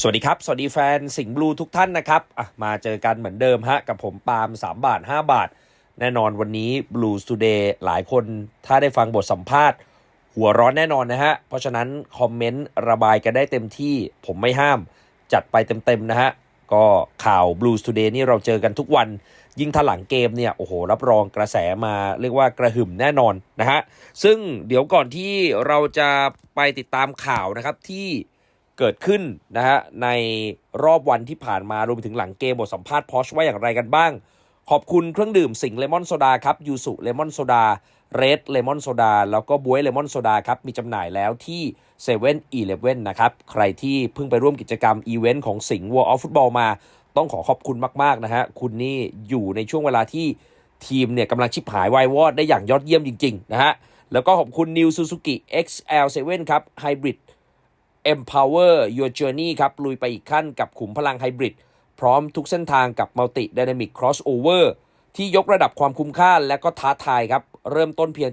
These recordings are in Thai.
สวัสดีครับ สวัสดีแฟนสิงห์บลูทุกท่านนะครับมาเจอกันเหมือนเดิมฮะ กับผมปาล์ม3 บาท 5 บาท แน่นอนวันนี้ Blue Today หลายคนถ้าได้ฟังบทสัมภาษณ์ หัวร้อนแน่นอนนะฮะ เพราะฉะนั้น คอมเมนต์ระบายกันได้เต็มที่ผมไม่ห้าม จัดไปเต็ม ๆ นะฮะ ก็ข่าว Blue Today นี่เราเจอกันทุกวัน ยิ่งถ้าหลังเกมเนี่ย โอ้โห รับรองกระแสมาเรียกว่ากระหึ่มแน่นอนนะฮะซึ่งเดี๋ยวก่อนที่เราจะไปติดตามข่าวนะครับที่ เกิดขึ้นนะฮะในรอบวันที่ผ่านมารวมไปถึงหลังเกมบทสัมภาษณ์พอชว่าอย่างไรกันบ้าง ขอบคุณเครื่องดื่มสิงเลมอนโซดาครับยูสุเลมอนโซดาเรดเลมอนโซดาแล้วก็บวยเลมอนโซดาครับมีจำหน่ายแล้วที่7 e เ e ่ e อนะครับ ใครที่เพิ่งไปร่วมกิจกรรมอีเวนต์ของสิงห์วอลออฟฟุตบอลมา ต้องขอขอบคุณมาก ๆ นะฮะ คุณนี่อยู่ในช่วงเวลาที่ทีมเนี่ยกำลังชิบหายวายวอดได้อย่างยอดเยี่ยมจริง ๆ นะฮะ แล้วก็ขอบคุณ New Suzuki XL7 ครับ Hybrid Empower Your Journey ครับ ลุยไปอีกขั้นกับขุมพลังไฮบริด พร้อมทุกเส้นทางกับ Multi Dynamic Crossover ที่ยกระดับความคุ้มค่าและก็ท้าทายครับ เริ่มต้นเพียง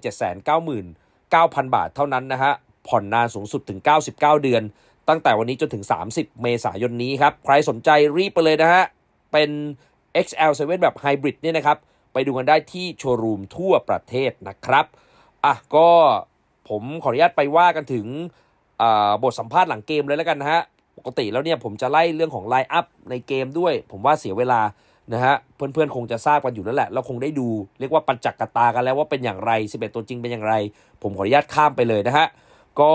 799,000 บาทเท่านั้นนะฮะ ผ่อนนานสูงสุดถึง 99 เดือน ตั้งแต่วันนี้จนถึง 30 เมษายนนี้ครับ ใครสนใจรีบไปเลยนะฮะ เป็น XL7 แบบไฮบริดเนี่ยนะครับ ไปดูกันได้ที่โชว์รูมทั่วประเทศนะครับ อะก็ผมขออนุญาตไปว่ากันถึง บทสัมภาษณ์หลังเกมเลยแล้วกันนะฮะ ปกติแล้วเนี่ยผมจะไล่เรื่องของไลน์อัพในเกมด้วย ผมว่าเสียเวลานะฮะ เพื่อนๆ คงจะทราบกันอยู่แล้วแหละ เราคงได้ดู เรียกว่าปัญจักกตากันแล้วว่าเป็นอย่างไร 11 ตัวจริงเป็นอย่างไร ผมขออนุญาตข้ามไปเลยนะฮะ ก็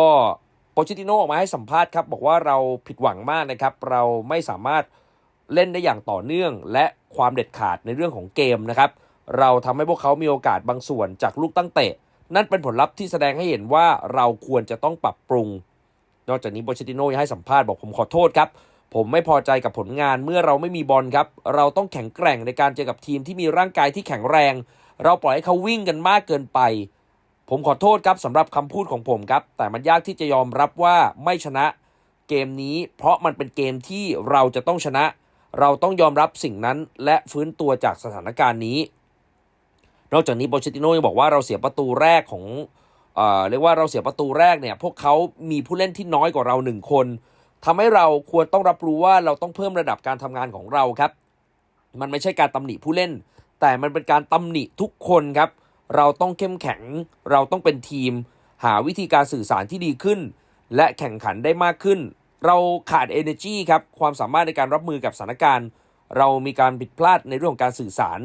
โปชิติโนออกมาให้สัมภาษณ์ครับ บอกว่าเราผิดหวังมากนะครับ เราไม่สามารถเล่นได้อย่างต่อเนื่อง และความเด็ดขาดในเรื่องของเกมนะครับ เราทำให้พวกเขามีโอกาสบางส่วนจากลูกตั้งเตะ นั่นเป็นผลลัพธ์ที่แสดงให้เห็นว่าเราควรจะต้องปรับปรุง นอกจากนี้โบเชติโน่ยังให้สัมภาษณ์บอกผมขอโทษครับ ผมไม่พอใจกับผลงานเมื่อเราไม่มีบอลครับ เราต้องแข็งแกร่งในการเจอกับทีมที่มีร่างกายที่แข็งแรง เราปล่อยให้เขาวิ่งกันมากเกินไป ผมขอโทษครับสำหรับคำพูดของผมครับ แต่มันยากที่จะยอมรับว่าไม่ชนะเกมนี้ เพราะมันเป็นเกมที่เราจะต้องชนะ เราต้องยอมรับสิ่งนั้นและฟื้นตัวจากสถานการณ์นี้ นอกจากนี้โบเชติโน่ยังบอกว่าเราเสียประตูแรกของ เรียกว่าเราเสียประตูแรกเนี่ยพวกเขามีผู้เล่นที่น้อยกว่าเราหนึ่งคนทำให้เราควรต้องรับรู้ว่าเราต้องเพิ่มระดับการทำงานของเราครับ มันไม่ใช่การตำหนิผู้เล่น แต่มันเป็นการตำหนิทุกคนครับ เราต้องเข้มแข็ง เราต้องเป็นทีม หาวิธีการสื่อสารที่ดีขึ้น และแข่งขันได้มากขึ้น เราขาด energy ครับ ความสามารถในการรับมือกับสถานการณ์ เรามีการผิดพลาดในเรื่องของการสื่อสาร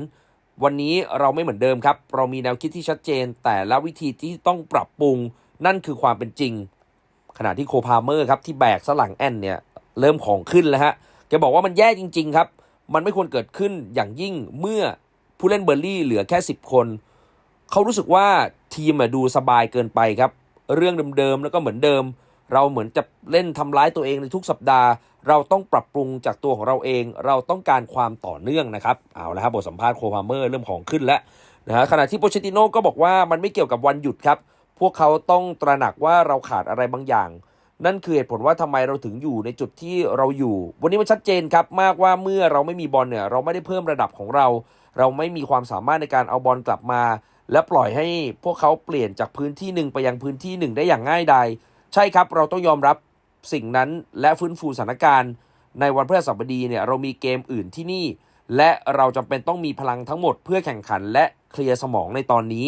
วันนี้เราไม่เหมือนเดิมครับ เรามีแนวคิดที่ชัดเจน แต่ละวิธีที่ต้องปรับปรุงนั่นคือความเป็นจริง ขณะที่โคพาเมอร์ครับที่แบกสลังแอนเนี่ยเริ่มของขึ้นแล้วฮะแกบอกว่ามันแย่จริง ๆ ครับ มันไม่ควรเกิดขึ้นอย่างยิ่งเมื่อผู้เล่นเบอร์ลี่เหลือแค่ 10 คน เขารู้สึกว่าทีมดูสบายเกินไปครับ เรื่องเดิมๆแล้วก็เหมือนเดิม เราเหมือนจะเล่นทำร้ายตัวเองในทุกสัปดาห์ เราต้องปรับปรุงจากตัวของเราเอง เราต้องการความต่อเนื่องนะครับ เอาละครับบทสัมภาษณ์โคพาเมอร์เริ่มของขึ้นแล้วนะฮะขณะที่โปเชติโน่ก็บอกว่ามันไม่เกี่ยวกับวันหยุดครับ พวกเขาต้องตระหนักว่าเราขาดอะไรบางอย่าง นั่นคือเหตุผลว่าทำไมเราถึงอยู่ในจุดที่เราอยู่ วันนี้มันชัดเจนครับมากว่าเมื่อเราไม่มีบอลเนี่ยเราไม่ได้เพิ่มระดับของเรา เราไม่มีความสามารถในการเอาบอลกลับมา และปล่อยให้พวกเขาเปลี่ยนจากพื้นที่หนึ่งไปยังพื้นที่หนึ่งได้อย่างง่ายดายใช่ครับเราต้องยอมรับ สิ่งนั้นและฟื้นฟูสถานการณ์ในวันพฤหัสบดีเนี่ยเรามีเกมอื่นที่นี่ และเราจำเป็นต้องมีพลังทั้งหมดเพื่อแข่งขันและเคลียร์สมองในตอนนี้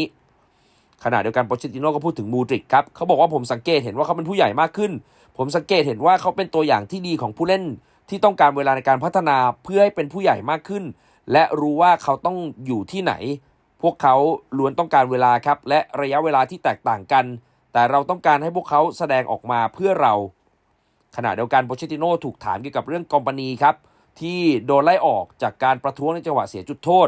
ขณะเดียวกันโปเชติโน่ก็พูดถึงมูดริกครับเขาบอกว่าผมสังเกตเห็นว่าเขาเป็นผู้ใหญ่มากขึ้น ผมสังเกตเห็นว่าเขาเป็นตัวอย่างที่ดีของผู้เล่นที่ต้องการเวลาในการพัฒนาเพื่อให้เป็นผู้ใหญ่มากขึ้น และรู้ว่าเขาต้องอยู่ที่ไหน พวกเขาล้วนต้องการเวลาครับ และระยะเวลาที่แตกต่างกัน แต่เราต้องการให้พวกเขาแสดงออกมาเพื่อเรา ขณะเดียวกันโปเชติโน่ถูกถามเกี่ยวกับเรื่องกอมปานีครับ ที่โดนไล่ออกจากการประท้วงในจังหวะเสียจุดโทษ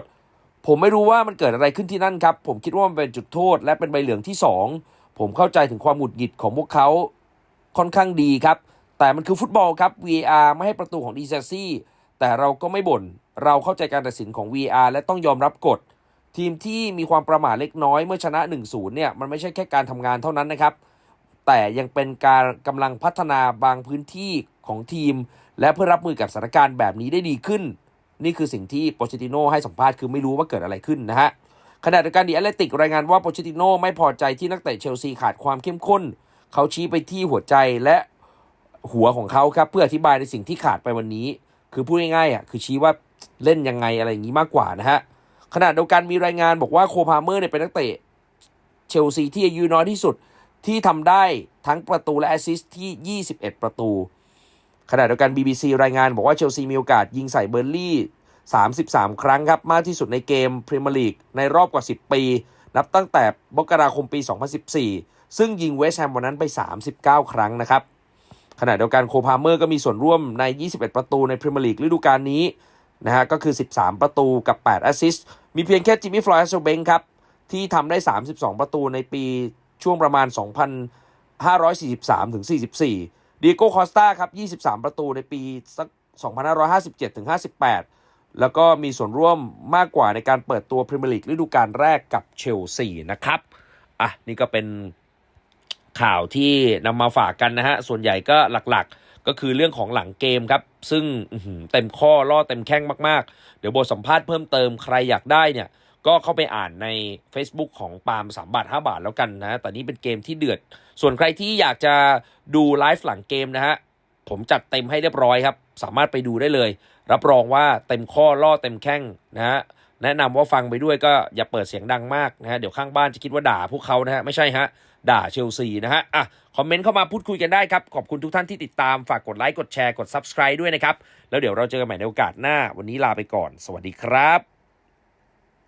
ผมไม่รู้ว่ามันเกิดอะไรขึ้นที่นั่นครับ ผมคิดว่ามันเป็นจุดโทษ และเป็นใบเหลืองที่ 2 ผมเข้าใจถึงความหงุดหงิดของพวกเขาค่อนข้างดีครับ แต่มันคือฟุตบอลครับ VAR ไม่ให้ประตูของดีเซซี่แต่เราก็ไม่บน่น เราเข้าใจการตัดสินของ VR และต้องยอมรับกฎ ทีมที่มีความประมาทเล็กน้อยเมื่อชนะ 1-0 เนี่ย มันไม่ใช่แค่การทำงานเท่านั้นนะครับ แต่ยังเป็นการกำลังพัฒนาบางพื้นที่ของทีม และเพื่อรับมือกับสถานการณ์แบบนี้ได้ดีขึ้น นี่คือสิ่งที่โปเชติโน่ให้สัมภาษณ์คือไม่รู้ว่าเกิดอะไรขึ้นนะฮะขณะเดียวกันดีแอตเลติกรายงานว่าโปเชติโน่ไม่พอใจที่นักเตะเชลซีขาดความเข้มข้น เขาชี้ไปที่หัวใจและหัวของเขาครับเพื่ออธิบายในสิ่งที่ขาดไปวันนี้ คือพูดง่ายๆอะคือชี้ว่าเล่นยังไงอะไรอย่างนี้มากกว่านะฮะขณะเดียวกันมีรายงานบอกว่าโคพาเมอร์เนี่ยเป็นนักเตะเชลซีที่อายุน้อยที่สุด ที่ทำได้ทั้งประตูและแอสซิสต์ที่ 21 ประตู ขณะเดียวกัน BBC รายงานบอกว่าเชลซีมีโอกาสยิงใส่เบอร์ลี่ 33 ครั้งครับ มากที่สุดในเกมพรีเมียร์ลีกในรอบกว่า 10 ปี นับตั้งแต่มกราคมปี 2014 ซึ่งยิงเวสต์แฮมวันนั้นไป 39 ครั้งนะครับ ขณะเดียวกันโคพาเมอร์ก็มีส่วนร่วมใน 21 ประตูในพรีเมียร์ลีกฤดูกาลนี้นะฮะก็คือ 13 ประตูกับ 8 แอสซิสต์มีเพียงแค่จิมมี่ฟลอยส์เบงครับที่ทำได้ 32 ประตูในปี ช่วงประมาณ 2,543ถึง44 ดีโก้คอสตาครับ 23 ประตูในปีสัก2,557ถึง58 แล้วก็มีส่วนร่วมมากกว่าในการเปิดตัวพรีเมียร์ลีกฤดูกาลแรกกับเชลซีนะครับ อะ นี่ก็เป็นข่าวที่นำมาฝากกันนะฮะ ส่วนใหญ่ก็หลักๆก็คือเรื่องของหลังเกมครับ ซึ่งเต็มข้อล่อเต็มแข้งมาก ๆ เดี๋ยวบทสัมภาษณ์เพิ่มเติมใครอยากได้เนี่ย ก็เข้าไปอ่านใน Facebook ของปาล์ม3บาท 5 บาทแล้วกันนะ แต่นี้เป็นเกมที่เดือด ส่วนใครที่อยากจะดูไลฟ์หลังเกมนะฮะ ผมจัดเต็มให้เรียบร้อยครับ สามารถไปดูได้เลย รับรองว่าเต็มข้อล่อเต็มแข้งนะฮะ แนะนำว่าฟังไปด้วยก็อย่าเปิดเสียงดังมากนะฮะ เดี๋ยวข้างบ้านจะคิดว่าด่าพวกเขานะฮะ ไม่ใช่ฮะ ด่าเชลซีนะฮะ อะ คอมเมนต์เข้ามาพูดคุยกันได้ครับ ขอบคุณทุกท่านที่ติดตาม ฝากกดไลค์ กดแชร์ กด Subscribe ด้วยนะครับ แล้วเดี๋ยวเราเจอกันใหม่ในโอกาสหน้า วันนี้ลาไปก่อน สวัสดีครับ